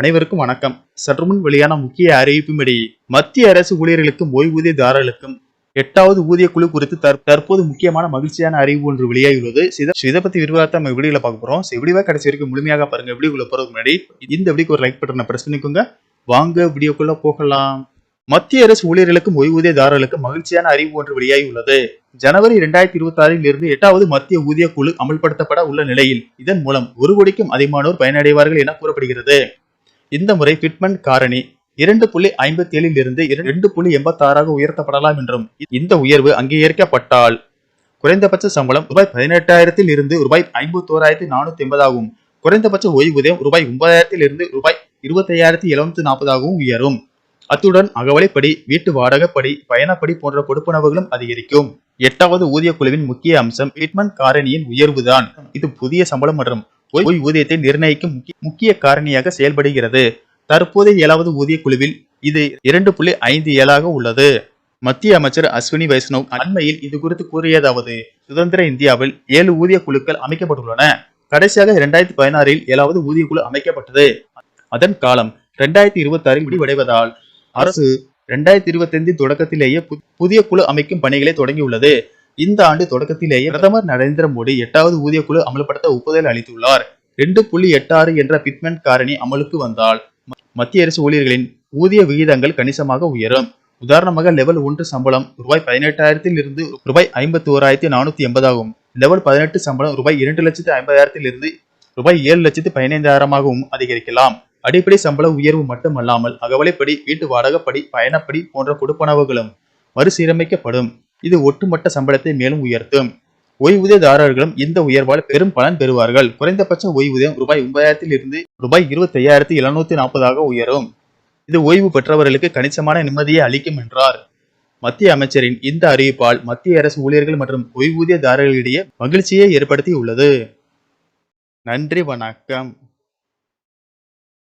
அனைவருக்கும் வணக்கம். சற்றுமுன் வெளியான முக்கிய அறிவிப்பின்படி மத்திய அரசு ஊழியர்களுக்கும் ஓய்வூதியதாரர்களுக்கும் எட்டாவது ஊதிய குழு குறித்து தற்- தற்போது முக்கியமான மகிழ்ச்சியான அறிவு ஒன்று வெளியாகியுள்ளது. இதை பத்தி விரிவாக நம்ம வீடியோல பார்க்க போறோம். விடிவா கடைசி வரைக்கும் முழுமையாக பாருங்க. வீடியோக்குள்ள போறதுக்கு முன்னாடி இந்த வீடியோக்கு ஒரு லைக் பட்டனை பிரஸ் பண்ணிக்கோங்க. வாங்க வீடியோக்குள்ள போகலாம். மத்திய அரசு ஊழியர்களுக்கும் ஓய்வூதியதாரர்களுக்கும் மகிழ்ச்சியான அறிவு ஒன்று வெளியாகியுள்ளது. ஜனவரி இரண்டாயிரத்தி இருபத்தி ஆறில் இருந்து எட்டாவது மத்திய ஊதிய குழு அமல்படுத்தப்பட உள்ள நிலையில் இதன் மூலம் ஒரு கோடிக்கும் அதிகமானோர் பயனடைவார்கள் என கூறப்படுகிறது. இந்த முறை ஃபிட்மெண்ட் காரணி இரண்டு புள்ளி ஐம்பத்தி ஏழில் இருந்து இரண்டு புள்ளி எண்பத்தி ஆறாக உயர்த்தப்படலாம் என்றும் இந்த உயர்வு அங்கீகரிக்கப்பட்டால் குறைந்தபட்ச சம்பளம் ரூபாய் பதினெட்டாயிரத்தில் இருந்து ரூபாய் ஐம்பத்தோராயிரத்தி நானூத்தி எண்பதாகவும் குறைந்தபட்ச ஓய்வூதியம் ரூபாய் ஒன்பதாயிரத்தில் இருந்து ரூபாய் இருபத்தையாயிரத்தி எழுநூத்தி நாற்பதாகவும் உயரும். அத்துடன் அகவலைப்படி வீட்டு வாடகைப்படி பயணப்படி போன்ற கொடுப்பனவுகளும் அதிகரிக்கும். எட்டாவது ஊதிய குழுவின் முக்கிய அம்சம் ட்ரீட்மெண்ட் காரணியின் உயர்வுதான். இது புதிய சம்பளம் மற்றும் ஓய்வூதியத்தை நிர்ணயிக்கும் முக்கிய- காரணியாக செயல்படுகிறது. தற்போதைய ஏழாவது ஊதிய குழுவில் இது இரண்டு புள்ளி ஐந்து ஏழாக உள்ளது. மத்திய அமைச்சர் அஸ்வினி வைஷ்ணவ் அண்மையில் இது குறித்து கூறியதாவது சுதந்திர இந்தியாவில் ஏழு ஊதிய குழுக்கள் அமைக்கப்பட்டுள்ளன. கடைசியாக இரண்டாயிரத்தி பதினாறில் ஏழாவது ஊதிய குழு அமைக்கப்பட்டது. அதன் காலம் இரண்டாயிரத்தி இருபத்தி ஆறில் முடிவடைவதால் அரசு இரண்டாயிரத்தி இருபத்தி ஐந்து தொடக்கத்திலேயே பு- புதிய குழு அமைக்கும் பணிகளை தொடங்கியுள்ளது. இந்த ஆண்டு தொடக்கத்திலேயே பிரதமர் நரேந்திர மோடி எட்டாவது ஊதிய குழு அமல்படுத்த ஒப்புதல் அளித்துள்ளார். ரெண்டு புள்ளி எட்டு ஆறு என்ற பிட்மெண்ட் காரணி அமலுக்கு வந்தால் மத்திய அரசு ஊழியர்களின் ஊதிய விகிதங்கள் கணிசமாக உயரும். உதாரணமாக லெவல் ஒன்று சம்பளம் ரூபாய் பதினெட்டாயிரத்தில் இருந்து ரூபாய் ஐம்பத்தி ஓராயிரத்தி நானூத்தி எண்பதாகும் லெவல் பதினெட்டு சம்பளம் ரூபாய் இரண்டு லட்சத்து ஐம்பதாயிரத்தில் இருந்து ரூபாய் ஏழு லட்சத்து பதினைந்தாயிரமாகவும் அதிகரிக்கலாம். அடிப்படை சம்பள உயர்வு மட்டுமல்லாமல் அகவலைப்படி வீட்டு வாடகைப்படி பயணப்படி போன்ற கொடுப்பனவுகளும் மறுசீரமைக்கப்படும். இது ஒட்டுமொத்த சம்பளத்தை மேலும் உயர்த்தும். ஓய்வூதியதாரர்களும் இந்த உயர்வால் பெரும் பலன் பெறுவார்கள். குறைந்தபட்ச ஓய்வூதியம் ரூபாய் ஒன்பதாயிரத்தில் இருந்து ரூபாய் இருபத்தி ஐயாயிரத்தி எழுநூத்தி நாற்பதாக உயரும். இது ஓய்வு பெற்றவர்களுக்கு கணிசமான நிம்மதியை அளிக்கும் என்றார். மத்திய அமைச்சரின் இந்த அறிவிப்பால் மத்திய அரசு ஊழியர்கள் மற்றும் ஓய்வூதியதாரர்களிடையே மகிழ்ச்சியை ஏற்படுத்தி உள்ளது நன்றி வணக்கம்.